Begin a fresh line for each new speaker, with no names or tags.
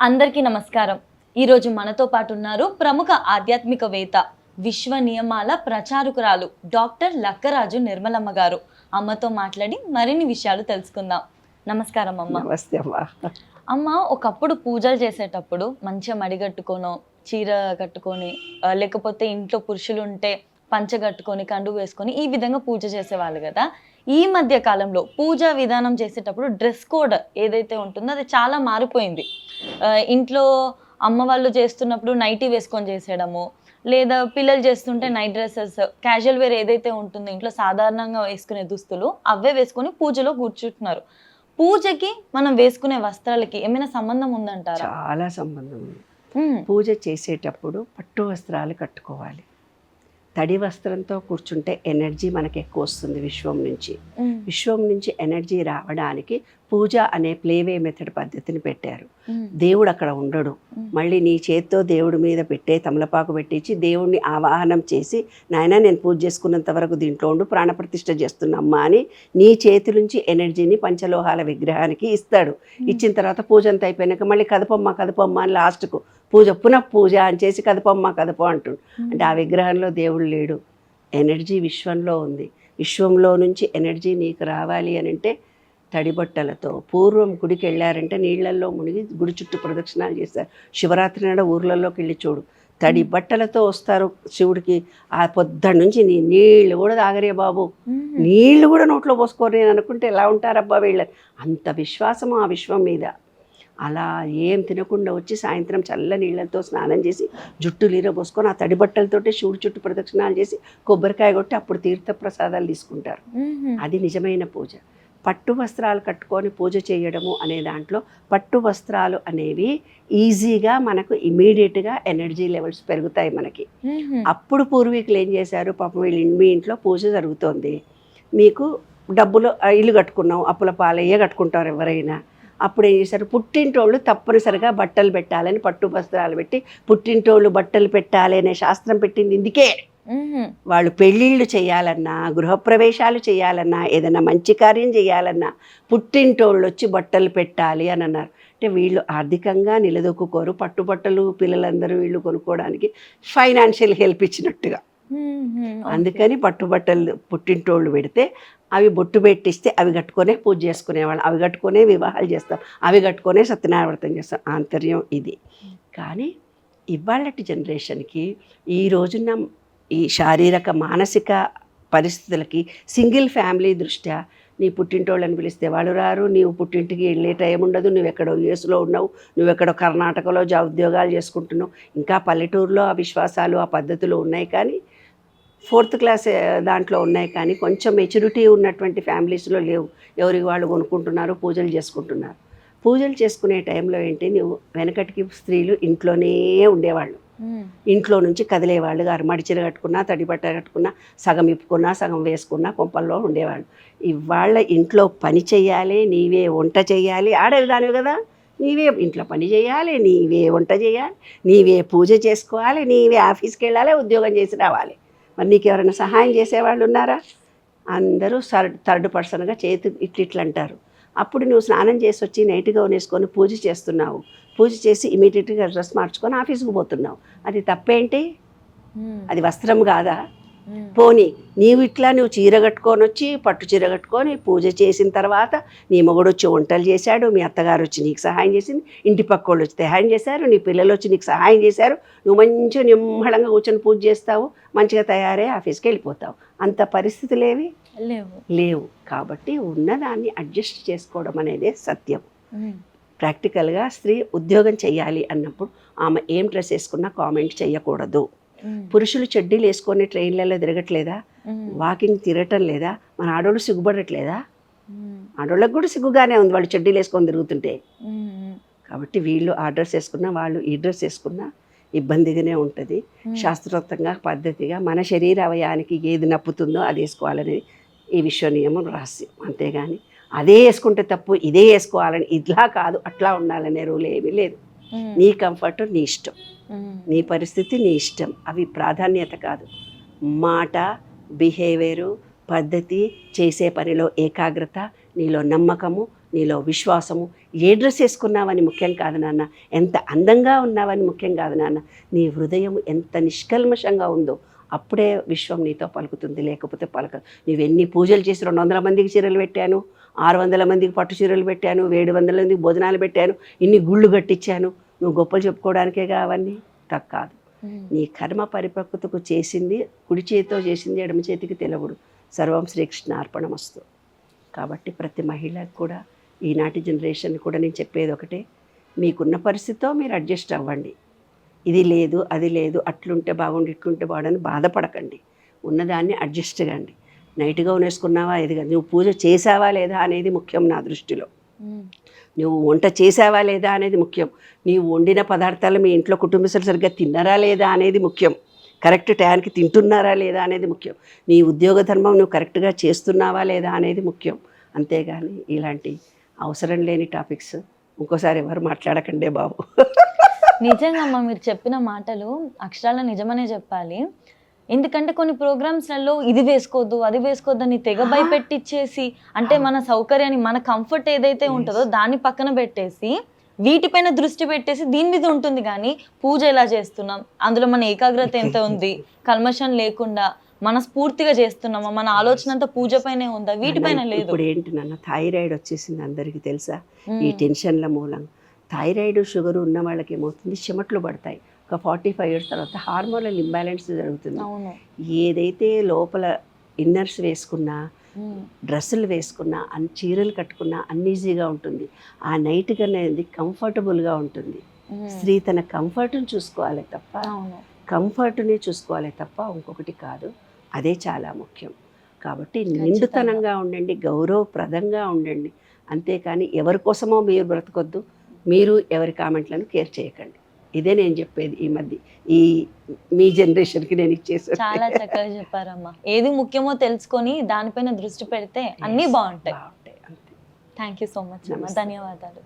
అందరికీ నమస్కారం. ఈరోజు మనతో పాటు ఉన్నారు ప్రముఖ ఆధ్యాత్మికవేత్త విశ్వ నియమాల ప్రచారకురాలు డాక్టర్ లక్కరాజు నిర్మలమ్మ గారు. అమ్మతో మాట్లాడి మరిన్ని విషయాలు తెలుసుకుందాం. నమస్కారం అమ్మ.
నమస్తే అమ్మా.
అమ్మ ఒకప్పుడు పూజలు చేసేటప్పుడు మంచిగా మడిగట్టుకోనో చీర కట్టుకొని లేకపోతే ఇంట్లో పురుషులు ఉంటే పంచ కట్టుకొని కండు వేసుకొని ఈ విధంగా పూజ చేసేవాళ్ళు కదా. ఈ మధ్య కాలంలో పూజా విధానం చేసేటప్పుడు డ్రెస్ కోడ్ ఏదైతే ఉంటుందో అది చాలా మారిపోయింది. ఇంట్లో అమ్మ వాళ్ళు చేస్తున్నప్పుడు నైటీ వేసుకొని చేసేయడము లేదా పిల్లలు చేస్తుంటే నైట్ డ్రెస్సెస్ క్యాజువల్ వేర్ ఏదైతే ఉంటుందో ఇంట్లో సాధారణంగా వేసుకునే దుస్తులు అవే వేసుకొని పూజలో కూర్చుంటున్నారు. పూజకి మనం వేసుకునే వస్త్రాలకి ఏమైనా సంబంధం ఉందంటారా?
చాలా సంబంధం ఉంది. పూజ చేసేటప్పుడు పట్టు వస్త్రాలు కట్టుకోవాలి. తడి వస్త్రంతో కూర్చుంటే ఎనర్జీ మనకి ఎక్కువ వస్తుంది విశ్వం నుంచి. విశ్వం నుంచి ఎనర్జీ రావడానికి పూజ అనే ప్లేవే మెథడ్ పద్ధతిని పెట్టారు. దేవుడు అక్కడ ఉండడు. మళ్ళీ నీ చేత్తో దేవుడి మీద పెట్టే తమలపాకు పెట్టించి దేవుణ్ణి ఆవాహనం చేసి నాయన నేను పూజ చేసుకున్నంత వరకు దీంట్లో ఉండు ప్రాణప్రతిష్ఠ చేస్తున్నమ్మా అని నీ చేతి నుంచి ఎనర్జీని పంచలోహాల విగ్రహానికి ఇస్తాడు. ఇచ్చిన తర్వాత పూజ అంతా అయిపోయినాక మళ్ళీ కదపమ్మ కదపమ్మ అని లాస్ట్కు పూజ పునః పూజ అని చేసి కదపమ్మ కదప అంటుండు. అంటే ఆ విగ్రహంలో దేవుడు లేడు. ఎనర్జీ విశ్వంలో ఉంది. విశ్వంలో నుంచి ఎనర్జీ నీకు రావాలి అని అంటే తడి బట్టలతో పూర్వం గుడికి వెళ్ళారంటే నీళ్ళల్లో మునిగి గుడి చుట్టూ ప్రదక్షిణాలు చేస్తారు. శివరాత్రి నాడు ఊర్లలోకి వెళ్ళి చూడు. తడి బట్టలతో వస్తారు శివుడికి. ఆ పొద్దున్న నుంచి నీ నీళ్ళు కూడా తాగరే బాబు. నీళ్ళు కూడా నోట్లో పోసుకోరు. నేను అనుకుంటే ఎలా ఉంటారబ్బా వీళ్ళ అంత విశ్వాసం ఆ విశ్వం మీద. అలా ఏం తినకుండా వచ్చి సాయంత్రం చల్ల నీళ్ళతో స్నానం చేసి జుట్టు లీర పోసుకొని ఆ తడి బట్టలతోటే శివుడి చుట్టూ ప్రదక్షిణాలు చేసి కొబ్బరికాయ కొట్టి అప్పుడు తీర్థ ప్రసాదాలు తీసుకుంటారు అది నిజమైన పూజ. పట్టు వస్త్రాలు కట్టుకొని పూజ చేయడము అనే దాంట్లో పట్టు వస్త్రాలు అనేవి ఈజీగా మనకు ఇమీడియట్గా ఎనర్జీ లెవెల్స్ పెరుగుతాయి మనకి. అప్పుడు పూర్వీకులు ఏం చేశారు? పాపం వీళ్ళు మీ ఇంట్లో పూజ జరుగుతోంది. మీకు డబ్బులు ఇల్లు కట్టుకున్నాం అప్పుల పాలయ్యే కట్టుకుంటారు ఎవరైనా. అప్పుడు ఏం చేశారు? పుట్టింటోళ్ళు తప్పనిసరిగా బట్టలు పెట్టాలని పట్టు వస్త్రాలు పెట్టి పుట్టింటోళ్ళు బట్టలు పెట్టాలి అనే శాస్త్రం పెట్టింది ఇందుకే. వాళ్ళు పెళ్ళిళ్ళు చేయాలన్నా గృహప్రవేశాలు చేయాలన్నా ఏదైనా మంచి కార్యం చేయాలన్నా పుట్టింటోళ్ళు వచ్చి బట్టలు పెట్టాలి అని అన్నారు. అంటే వీళ్ళు ఆర్థికంగా నిలదొక్కుకోరు. పట్టుబట్టలు పిల్లలందరూ వీళ్ళు కొనుక్కోవడానికి ఫైనాన్షియల్ హెల్ప్ ఇచ్చినట్టుగా. అందుకని పట్టుబట్టలు పుట్టింటోళ్ళు పెడితే అవి బొట్టు పెట్టిస్తే అవి కట్టుకునే పూజ చేసుకునేవాళ్ళు. అవి కట్టుకునే వివాహాలు చేస్తాం అవి కట్టుకొనే సత్యనారాయణ వ్రతం చేస్తాం ఆంతర్యం ఇది. కానీ ఇవాళటి జనరేషన్కి ఈ రోజున ఈ శారీరక మానసిక పరిస్థితులకి సింగిల్ ఫ్యామిలీ దృష్ట్యా నీ పుట్టింటోళ్ళని పిలిస్తే వాళ్ళు రారు. నీవు పుట్టింటికి వెళ్ళే టైం ఉండదు. నువ్వు ఎక్కడో యూఎస్లో ఉన్నావు. నువ్వు ఎక్కడో కర్ణాటకలో జా ఉద్యోగాలు చేసుకుంటున్నావు. ఇంకా పల్లెటూరులో ఆ విశ్వాసాలు ఆ పద్ధతులు ఉన్నాయి కానీ ఫోర్త్ క్లాస్ దాంట్లో ఉన్నాయి కానీ కొంచెం మెచ్యూరిటీ ఉన్నటువంటి ఫ్యామిలీస్లో లేవు. ఎవరికి వాళ్ళు కొనుక్కుంటున్నారు పూజలు చేసుకుంటున్నారు. పూజలు చేసుకునే టైంలో ఏంటి నువ్వు వెనకటికి స్త్రీలు ఇంట్లోనే ఉండేవాళ్ళు. ఇంట్లో నుంచి కదిలేవాళ్ళు గారు మడిచీర కట్టుకున్నా తడి బట్ట కట్టుకున్నా సగం ఇప్పుకున్నా సగం వేసుకున్నా కొంపల్లో ఉండేవాళ్ళు. ఇవాళ ఇంట్లో పని చేయాలి నీవే వంట చేయాలి ఆడేదానివి కదా నీవే ఇంట్లో పని చేయాలి నీవే వంట చేయాలి నీవే పూజ చేసుకోవాలి నీవే ఆఫీస్కి వెళ్ళాలి ఉద్యోగం చేసి రావాలి. మరి నీకు ఎవరైనా సహాయం చేసేవాళ్ళు ఉన్నారా? అందరూ థర్డ్ థర్డ్ పర్సన్గా చేతి ఇట్లిట్లు అంటారు అప్పుడు నువ్వు స్నానం చేసి వచ్చి నైట్గా వేసుకొని పూజ చేస్తున్నావు. పూజ చేసి ఇమీడియట్గా డ్రెస్ మార్చుకొని ఆఫీస్కి పోతున్నావు. అది తప్పేంటి? అది వస్త్రం కాదా? పోనీ నీవు ఇట్లా నువ్వు చీర కట్టుకొని వచ్చి పట్టు చీర కట్టుకొని పూజ చేసిన తర్వాత నీ మొగుడు వచ్చి వంటలు చేశాడు మీ అత్తగారు వచ్చి నీకు సహాయం చేసింది ఇంటి పక్క వాళ్ళు వచ్చి సహాయం చేశారు నీ పిల్లలు వచ్చి నీకు సహాయం చేశారు నువ్వు మంచిగా నిమ్మళంగా కూర్చొని పూజ చేస్తావు మంచిగా తయారై ఆఫీస్కి వెళ్ళిపోతావు. అంత పరిస్థితులు ఏవి?
లేవు.
లేవు. కాబట్టి ఉన్నదాన్ని అడ్జస్ట్ చేసుకోవడం అనేదే సత్యం. ప్రాక్టికల్గా స్త్రీ ఉద్యోగం చేయాలి అన్నప్పుడు ఆమె ఏం డ్రెస్ వేసుకున్నా కామెంట్ చేయకూడదు పురుషులు చెడ్డీలు వేసుకొని ట్రైన్లలో తిరగట్లేదా? వాకింగ్ తిరగటం లేదా? మన ఆడోళ్ళు సిగ్గుపడట్లేదా?
ఉమ్,
ఆడోళ్ళకి కూడా సిగ్గుగానే ఉంది వాళ్ళు చెడ్డీలు వేసుకొని తిరుగుతుంటే. కాబట్టి వీళ్ళు ఆ డ్రెస్ వేసుకున్నా వాళ్ళు ఈ డ్రెస్ వేసుకున్నా ఇబ్బందిగానే ఉంటుంది. శాస్త్రోక్తంగా పద్ధతిగా మన శరీర అవయానికి ఏది నప్పుతుందో అది వేసుకోవాలని ఈ విశ్వ నియమం రహస్యం. అంతేగాని అదే వేసుకుంటే తప్పు ఇదే వేసుకోవాలని ఇట్లా కాదు అట్లా ఉండాలనే రూల్ ఏమీ లేదు. నీ కంఫర్ట్ నీ ఇష్టం.
Mm.
నీ పరిస్థితి నీ ఇష్టం. అవి ప్రాధాన్యత కాదు. మాట బిహేవియరు పద్ధతి చేసే పనిలో ఏకాగ్రత నీలో నమ్మకము నీలో విశ్వాసము. ఏ డ్రెస్ వేసుకున్నావని ముఖ్యం కాదు నాన్న. ఎంత అందంగా ఉన్నావని ముఖ్యం కాదు నాన్న. నీ హృదయం ఎంత నిష్కల్మషంగా ఉందో అప్పుడే విశ్వం నీతో పలుకుతుంది. లేకపోతే పలక నువ్వు ఎన్ని పూజలు చేసి రెండు వందల మందికి చీరలు పెట్టాను ఆరు వందల మందికి పట్టు చీరలు పెట్టాను ఏడు వందల మందికి భోజనాలు పెట్టాను ఇన్ని గుళ్ళు కట్టించాను నువ్వు గొప్పలు చెప్పుకోవడానికే కావన్నీ తక్కాదు నీ కర్మ పరిపక్వతకు చేసింది కుడి చేతితో చేసింది ఎడమ చేతికి తెలవుడు. సర్వం శ్రీకృష్ణ అర్పణమస్తు. కాబట్టి ప్రతి మహిళకు కూడా ఈనాటి జనరేషన్ కూడా నేను చెప్పేది ఒకటే. మీకున్న పరిస్థితితో మీరు అడ్జస్ట్ అవ్వండి. ఇది లేదు అది లేదు అట్లుంటే బాగుండి ఇట్లుంటే బాగుండని బాధపడకండి. ఉన్నదాన్ని అడ్జస్ట్ కండి. నైట్గా వేసుకున్నావా ఇది కాదు. నువ్వు పూజ చేసావా లేదా అనేది ముఖ్యం నా దృష్టిలో. నువ్వు వంట చేసావా లేదా అనేది ముఖ్యం. నీవు వండిన పదార్థాలు మీ ఇంట్లో కుటుంబస్తులు సరిగ్గా తిన్నారా లేదా అనేది ముఖ్యం. కరెక్ట్ టైంకి తింటున్నారా లేదా అనేది ముఖ్యం. నీ ఉద్యోగ ధర్మం నువ్వు కరెక్ట్గా చేస్తున్నావా లేదా అనేది ముఖ్యం. అంతేగాని ఇలాంటి అవసరం లేని టాపిక్స్ ఇంకోసారి ఎవరు మాట్లాడకండే బాబు.
నిజంగా అమ్మ మీరు చెప్పిన మాటలు అక్షరాల నిజమనే చెప్పాలి. ఎందుకంటే కొన్ని ప్రోగ్రామ్స్లలో ఇది వేసుకోవద్దు అది వేసుకోవద్దు అని తెగ భయపెట్టిచ్చేసి అంటే మన సౌకర్యాన్ని మన కంఫర్ట్ ఏదైతే ఉంటుందో దాన్ని పక్కన పెట్టేసి వీటిపైన దృష్టి పెట్టేసి దీని మీద ఉంటుంది కానీ పూజ ఎలా చేస్తున్నాం? అందులో మన ఏకాగ్రత ఎంత ఉంది? కల్మషం లేకుండా మనస్ఫూర్తిగా చేస్తున్నామా? మన ఆలోచన అంతా పూజ పైనే ఉందా? వీటిపైన లేదు.
ఇప్పుడు ఏంటి నాన్న? థైరాయిడ్ వచ్చేసింది అందరికీ తెలుసా? ఈ టెన్షన్ల మూలం థైరాయిడ్ షుగర్ ఉన్న వాళ్ళకి ఏమవుతుంది చెమట్లు పడతాయి. ఒక ఫార్టీ ఫైవ్ ఇయర్స్ తర్వాత హార్మోనల్ ఇంబ్యాలెన్స్ జరుగుతుంది. ఏదైతే లోపల ఇన్నర్స్ వేసుకున్నా డ్రెస్సులు వేసుకున్నా అన్ని చీరలు కట్టుకున్నా అన్ఈజీగా ఉంటుంది. ఆ నైట్ అనేది కంఫర్టబుల్గా ఉంటుంది. స్త్రీ తన కంఫర్ట్ని చూసుకోవాలి తప్ప కంఫర్ట్ని చూసుకోవాలి తప్ప ఇంకొకటి కాదు. అదే చాలా ముఖ్యం. కాబట్టి నిండుతనంగా ఉండండి గౌరవప్రదంగా ఉండండి. అంతేకాని ఎవరి కోసమో మీరు బ్రతకొద్దు. మీరు ఎవరి కామెంట్లను కేర్ చేయకండి. ఇదే నేను చెప్పేది ఈ మధ్య. ఈ మీ జనరేషన్కి నేను ఇచ్చేసాను
చాలా చక్కగా చెప్పారమ్మా. ఏది ముఖ్యమో తెలుసుకొని దానిపైన దృష్టి పెడితే అన్నీ బాగుంటాయి. థ్యాంక్ యూ సో మచ్ అమ్మా. ధన్యవాదాలు.